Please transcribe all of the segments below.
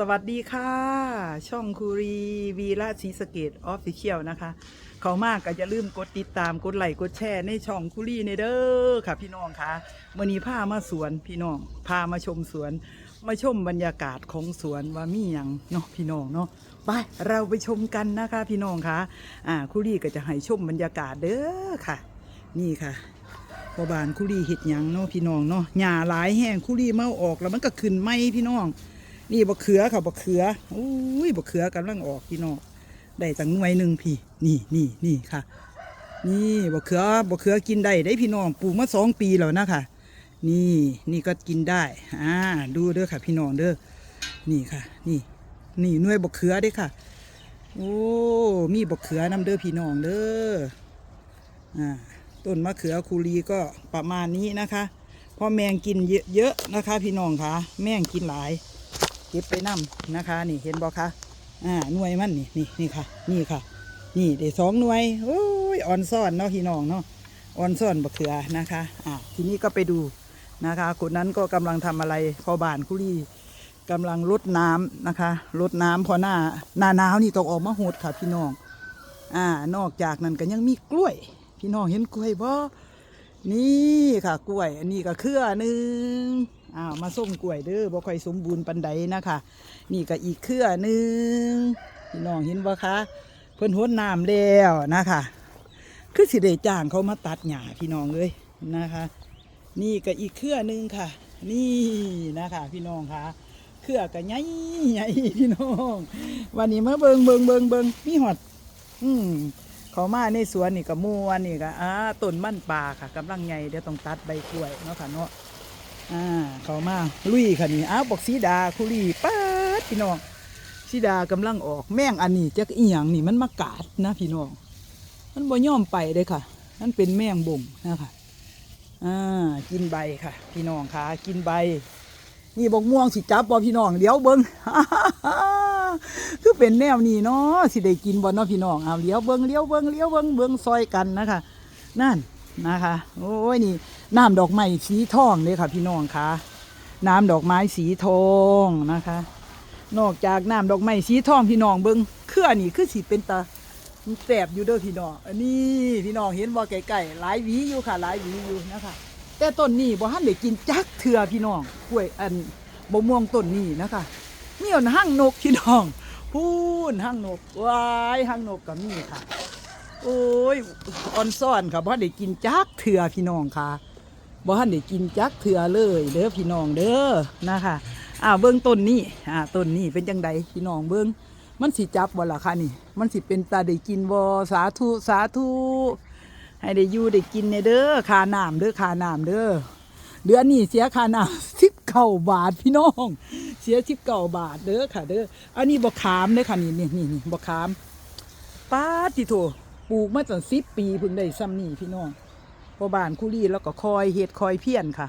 สวัสดีค่ะ ช่องคูรีวีราชีสเกตออฟฟิเชียลนะคะ เขามากก็อย่าลืมกดติดตามกดไลค์กดแชร์ในช่องคูรีในเด้อค่ะ พี่น้องคะมื่อนี้พามาสวนพี่น้องพามาชมสวน มาชมบรรยากาศของสวนว่ามีอย่างเนาะพี่น้องเนาะไปเราไปชมกันนะคะ พี่น้องคะอ่าคูรีก็จะให้ชมบรรยากาศเด้อค่ะ นี่ค่ะพอบานคูรีเห็ดหยังเนาะพี่น้องเนาะหญ้าหลายแห้งคูรีเมาออกแล้วมันก็ขึ้นไหมพี่น้อง นี่บะเขือค่ะบะเขืออุ้ยบะเขือกำลังออกพี่น้องได้จังหน่วยหนึ่งพี่ นี่นี่นี่ค่ะ นี่บะเขือบะเขือกินได้ได้พี่น้องปลูกมาสองปีแล้วนะค่ะ นี่นี่ก็กินได้อ่าดูเด้อค่ะ พี่น้องเด้อนี่ค่ะ นี่ นี่หน่วยบะเขือด้ค่ะ โอ้มีบะเขือนำเด้อพี่น้องเด้ออ่าต้นมะเขือคูรีก็ประมาณนี้นะคะพราะแมงกินเยอะๆนะคะ พี่น้องคะแมงกินหลาย ก็บไปนํนะคะ นี่เห็นบอคะอ่าหน่วยมันนี่นี่นี่ค่ะ นี่ค่ะ นี่ได้สองหน่วยโอ้ยอ่อนซ่อนเนาะพี่น้องเนาะอ่อนซ่อนบะเขือนะคะอ่าทีนี้ก็ไปดูนะคะคนนั้นก็กำลังทำอะไรพอบานคุรีกำลังรดน้ำนะคะรดน้ำพอหน้าหน้าหนาวนี่ต้องออกมาโหดค่ะพี่น้องอ่านอกจากนั้นก็ยังมีกล้วย พี่น้องเห็นกล้วยบ่ นี่ค่ะกล้วย อันนี้ก็เครือหนึ่งอ้าวมาส้มกล้วยเด้อบ่ค่อยสมบูรณ์ปันใดนะคะนี่ก็อีกเครือหนึ่งพี่น้องเห็นบ่คะเพิ่นหดน้ำแล้วนะคะ คือสิได้จ้างเขามาตัดหญ้าพี่น้องเลยนะคะ นี่ก็อีกเครือหนึ่งค่ะ นี่นะคะ พี่น้องค่ะเครือก็ใหญ่ใหญ่พี่น้อง วันนี้มาเบิงเบิงเบิงเบิงมีหอด อืม เขามาในสวนนี่ก็ม่วนนี่ก็อ่าต้นมั่นปลาค่ะกำลังใหญ่เดี๋ยวต้องตัดใบกล้วยเนาะค่ะเนาะอ่าเขามาลุยค่ะนี่อ้าวบอกสีดาคุรีป้าดพี่น้องสีดากำลังออกแม่งอันนี้จักอียังนี่มันมากาดนะพี่น้องมันบ่ย่อมไปเลยค่ะนั่นเป็นแม่งบ่งนะคะอ่ากินใบค่ะ พี่น้องค่ะกินใบ นี่บกม่วงสิจับบ่พี่น้องเดี๋ยวเบิ้งคือเป็นแนวนี้เนาะสิได้กินบ่เนาะพี่น้องเอาเลี้ยวเบิ้งเลี้ยวเบิ้งเลี้ยวเบิ้งเบิ้งซอยกันนะคะนั่นนะคะ โอ้ยนี่น้ำดอกไม้สีทองเลยค่ะ พี่น้องค่ะ น้ำดอกไม้สีทองนะคะ นอกจากน้ำดอกไม้สีทองพี่น้องเบิ้งเครือนี่คือสีเป็นตาแสบอยู่เด้อพี่น้องอันนี้พี่น้องเห็นว่าไก่ๆหลายหวีอยู่ค่ะ หลายหวีอยู่นะคะ แต่ต้นนี้บ่ทันได้กินจักเถื่อพี่น้องกล้วยอันบ่ม่วงต้นนี้นะคะมีอันห้างนกพี่น้องพูนห้างนกวายห้างนกก็มีค่ะ โอ้ยออนซ่อนค่ะบ่ทันได้กินจักเถื่อพี่น้องค่ะบ่ทันได้กินจักเถื่อเลยเด้อพี่น้องเด้อนะคะอ่าเบิ่งต้นนี้อ่าต้นนี้เป็นจังใดพี่น้องเบิ่งมันสิจับบ่ล่ะคะนี่ มันสิเป็นตาได้กินบ่สาธุสาธุ ให้ได้อยู่ได้กินในเด้อคาน้ำเด้อคาน้ำเด้อเดือนนี้เสียคาน้ำสิบเก้าบาทพี่น้อง เสียสิบเก้าบาทเด้อค่ะ เด้ออันนี้บ่ขามเด้อค่ะนี่นี่นี่นบ่ขามป้าติโถปลูกมาตั้งสิบปีเพิ่งได้ซ้ำนี่พี่น้องพอบานคุรีแล้วก็คอยเห็ดคอยเพี้ยนค่ะ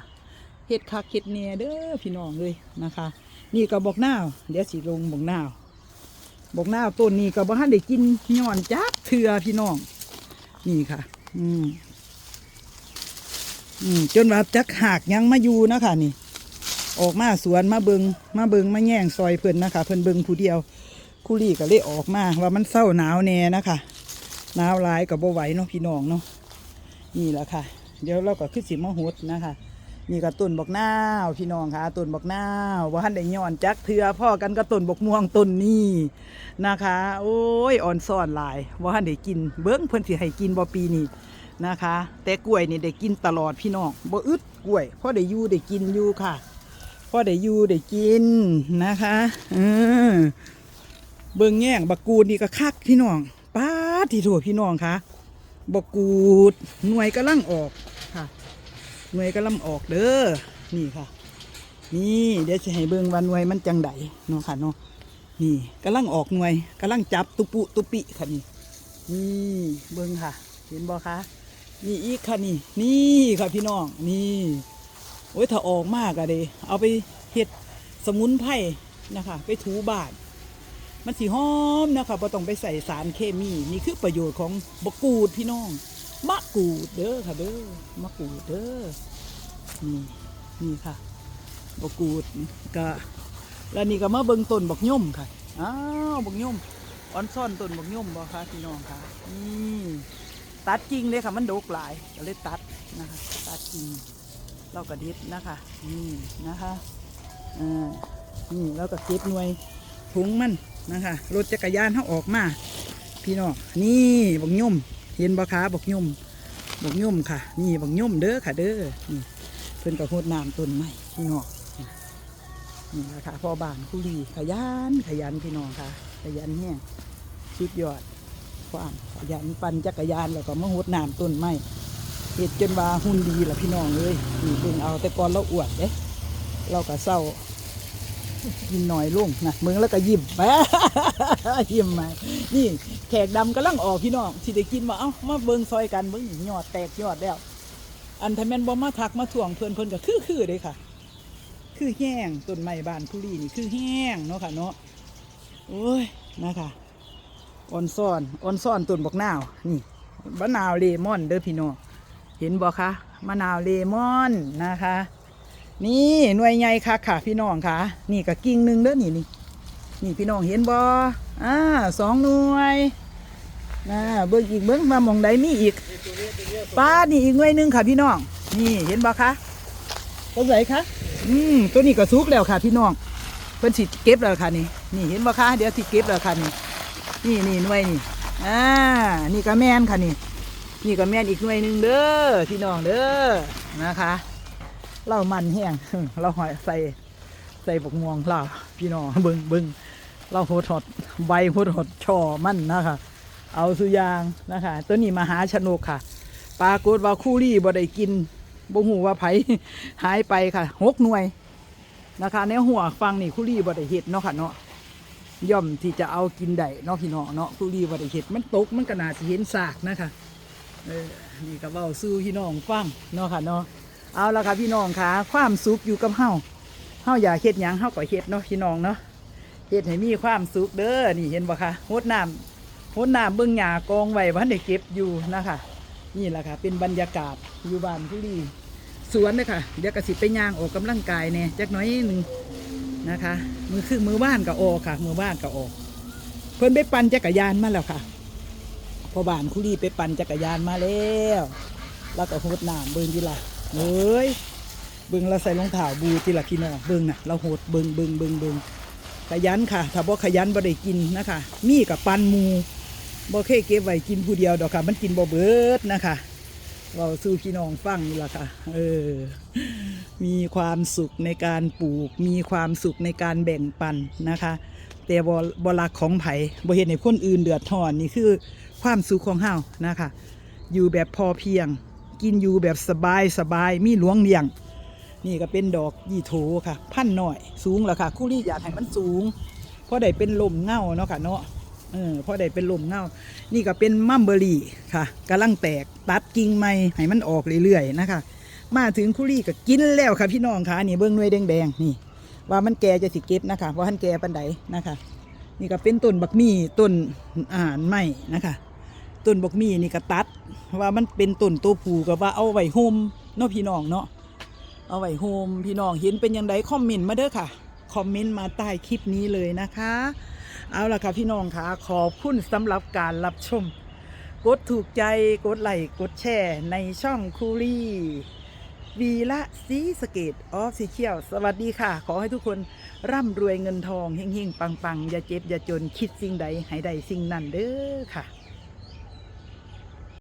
เห็ดคักเห็ดเนียเด้อพี่น้องเลยนะคะ นี่ก็บอกนาวเดี๋ยวสิลงบอกนาวบอกนาวต้นนี้ก็บ่ทันได้กินย้อนจักเถื่อพี่น้อง นี่ค่ะ อืมอืมจนว่าจักหากยังมาอยู่นะคะนี่ ออกมาสวนมาเบิงมาเบิงมาแย่งซอยเพิ่นนะคะ เพิ่นเบิงผู้เดียวคุรี่ก็เลยออกมาว่ามันเศร้าหนาวแน่นะคะหนาวหลายกับบ่ไหวเนาะพี่น้องเนาะนี่แหละค่ะ เดี๋ยวเราก็ขึ้นสิมาหดนะคะ นี่ก็ต้นบอกนาวพี่น้องค่ะต้นบอกนาวว่าหันได้ย้อนจักเถือพ่อกันก็ต้นบกม่วงต้นนี้นะคะ โอ้ยอ่อนซ่อนหลายว่าหันได้กินเบิ้งเพิ่นสิให้กินบ่ปีนี้นะคะ แต่กล้วยนี่ได้กินตลอดพี่น้องบ่อึดกล้วยพ่อได้อยู่ได้กินอยู่ค่ะพ่อได้อยู่ได้กินนะคะเออเบิ่งแง่งบักกูดนี่ก็คักพี่น้องป้าดที่ถั่วพี่น้องคะบักกูดหน่วยกำลังออกค่ะ หน่วยกำลังออกเด้อนี่ค่ะ นี่เดี๋ยวจะให้เบิ่งวันหน่วยมันจังไดเนาะค่ะเนาะนี่กำลังออกหน่วยกำลังจับตุปุตุปิค่ะนี่นี่เบิ่งค่ะ เห็นบ่คะนี่อีกค่ะนี่นี่ค่ะพี่น้องนี่โอ้ยถ้าออกมากอะเดเอาไปเฮ็ดสมุนไพรนะคะ ไปถูบานมันสีหอมนะคะบ่ต้องไปใส่สารเคมี นี่คือประโยชน์ของบกูดพี่น้อง มะกรูดเด้อค่ะเด้อมะกรูดเด้อนี่นี่ค่ะบกกูดก็แล้วนี่ก็มาเบิ่งต้นบักย่อมค่ะอ้าวบักย่อมอ่อนซ่อนต้นบักย่อมบ่คะพี่น้องค่ะนี่ตัดจริงเลยค่ะมันดกหลายก็เลยตัดนะคะตัดจริงเราก็ด็ดนะคะนี่นะคะอ่านี่เราก็เก็บหน่วยถุงมันนะคะรถจักรยานเขาออกมา พี่น้องนี่บักย่อม เห็นบ่คะบกยุ่มบกยุ่มค่ะ นี่บกยุ่มเด้อค่ะ เด้อนี่เพิ่นก็โคดน้ำต้นไม้พี่น้องนี่แหละคะพ่อบ้านคุรีขยันขยันพี่น้องค่ะ ขยันแห้งสุดยอดความขยันปั่นจักรยานแล้วก็มาหดน้ำต้นไม้เห็ดจนว่าหุ่นดีละพี่น้องเลยนี่เบิ่งเอาแต่ก่อนเราอวดเด้เราก็เศร้า กินหน่อยลงนะมึงแล้วก็ยิ้มยิ้มมานี่แขกดำกำลังออกพี่น้องที่ได้กินมาเอ้ามาเบิ่งซอยกันเบิ่งยอดแตกยอดแล้ว อันทแมนบ่มาทักมาถ่วงเพิ่นเพิ่นก็คือคือๆเลยค่ะ คือแห้งต้นไม้บานคุรีนี่คือแห้งเนาะค่ะเนาะโอ้ยนะคะอ่อนซ่อนอ่อนซ่อนต้นบักนาวนี่มะนาวเลมอนเด้อพี่น้องเห็นบ่คะมะนาวเลมอนนะคะ นี่หน่วยใหญ่ค่ะค่ะ พี่น้องค่ะ นี่ก็กิ่งหนึ่งเด้อนี่นี่นี่พี่น้องเห็นบ่อ่าสองหน่วยนะเบิ่งอีกเบิ่งมาหมองใดมีอีกป้านี่อีกหน่วยหนึ่งค่ะพี่น้อง นี่เห็นบ่คะต้นไหนคะอืมตัวนี้ก็สุกแล้วค่ะ พี่น้องเพิ่นสิเก็บแล้วค่ะนี่นี่เห็นบ่คะเดี๋ยวสิเก็บแล้วค่ะนี่นี่นี่หน่วยนี่อ่านี่ก็แม่นค่ะนี่นี่ก็แม่นอีกหน่วยหนึ่งเด้อพี่น้องเด้อนะคะ เรามันแห้งเราหอยใส่ใส่บกม่วงเราพี่น้องเบิงเบิงเราหดหดใบหดหดช่อมันนะคะเอาสุยางนะคะตัวนี้มหาชนกค่ะปรากฏว่าคู่รี่บ่ได้กินบ่หูว่าไผหายไปค่ะหกหน่วยนะคะในหัวฟังนี่คุรีบ่ได้เห็ดเนาะค่ะเนาะย่อมที่จะเอากินได้เนาะพี่น้องเนาะคุรีบ่ได้เห็ดมันตกมันก็น่าสิเห็นซากนะคะเออนี่ก็เว้าสู้พี่น้องฟังเนาะค่ะเนาะ เอาละค่ะพี่น้องค่ะ ความสุขอยู่กับเฮาเฮาอย่าเฮ็ดหยังเฮาก็เฮ็ดเนาะพี่น้องเนาะเฮ็ดให้มีความสุขเด้อนี่เห็นบ่คะโหดน้ำโหดน้ำเบิ่งหญ้ากองไว้บ่ทันได้เก็บอยู่นะคะนี่แหละค่ะ เป็นบรรยากาศอยู่บ้านคุรีสวนเลยค่ะเดี๋ยวกสิไปย่างออกกำลังกายเนี่ยจักน้อยหนึ่งนะคะ มือคือมือบ้านก็ออกค่ะ มือบ้านก็ออก เพิ่นไปปั่นจักรยานมาแล้วค่ะพอบ้านคุรีไปปั่นจักรยานมาแล้ว แล้วก็โหดน้ำเบิ่งทีละ เฮ้ยเบิ่งเราใส่รองเท้าบูทีละพี่น้องเบิ่งน่ะเราโหดเบิ่งเบิ่งเบิ่งเบิ่งขยันค่ะ ถ้าบ่ขยันบ่ได้กินนะคะ มีกับปันมูบ่เคยเก็บไว้กินผู้เดียวดอกค่ะ มันกินบ่เบิดนะคะเราสู้พี่น้องฟังนี่แหละค่ะ เออ มีความสุขในการปลูก มีความสุขในการแบ่งปันนะคะ แต่บอบรักของไผ่บ่เห็นในคนอื่นเดือดร้อนนี่คือความสุขของเฮานะคะ อยู่แบบพอเพียง กินอยู่แบบสบายสบายมีหลวงเลี้ยง นี่ก็เป็นดอกยี่โถค่ะ พันหน่อยสูงแล้วค่ะคู่รี่อยากให้มันสูงเพราะได้เป็นลมเงาเนาะค่ะเนาะเออเพราะได้เป็นลมเงา นี่ก็เป็นมัมเบอรี่ค่ะกำลังแตกตัดกิ่งใหม่ให้มันออกเรื่อยๆนะคะ มาถึงคุรี่ก็กินแล้วค่ะพี่น้องค่ะนี่เบิ้องหน่วยแดงๆนี่ ว่ามันแก่จะสิเก็บนะคะว่ามันแก่ปันใดนะคะ นี่ก็เป็นต้นบักมี่ต้นอาหารใหม่นะคะ ต้นบกมีนี่ก็ตัด ว่ามันเป็นต้นตัวผูก็ว่าเอาไว้โฮมเนาะพี่น้องเนาะเอาไว้โฮมพี่น้องเห็นเป็นยังไงคอมเมนต์มาเด้อค่ะคอมเมนต์มาใต้คลิปนี้เลยนะคะ เอาล่ะค่ะพี่น้องค่ะขอบคุณสำหรับการรับชม กดถูกใจกดไลค์กดแชร์ในช่องคูลี่วีละซีสเกตออฟฟิเชียลสวัสดีค่ะ ขอให้ทุกคนร่ำรวยเงินทองเฮงๆ ปังๆ อย่าเจ็บ อย่าจนคิดสิ่งใดให้ได้สิ่งนั้นเด้อค่ะ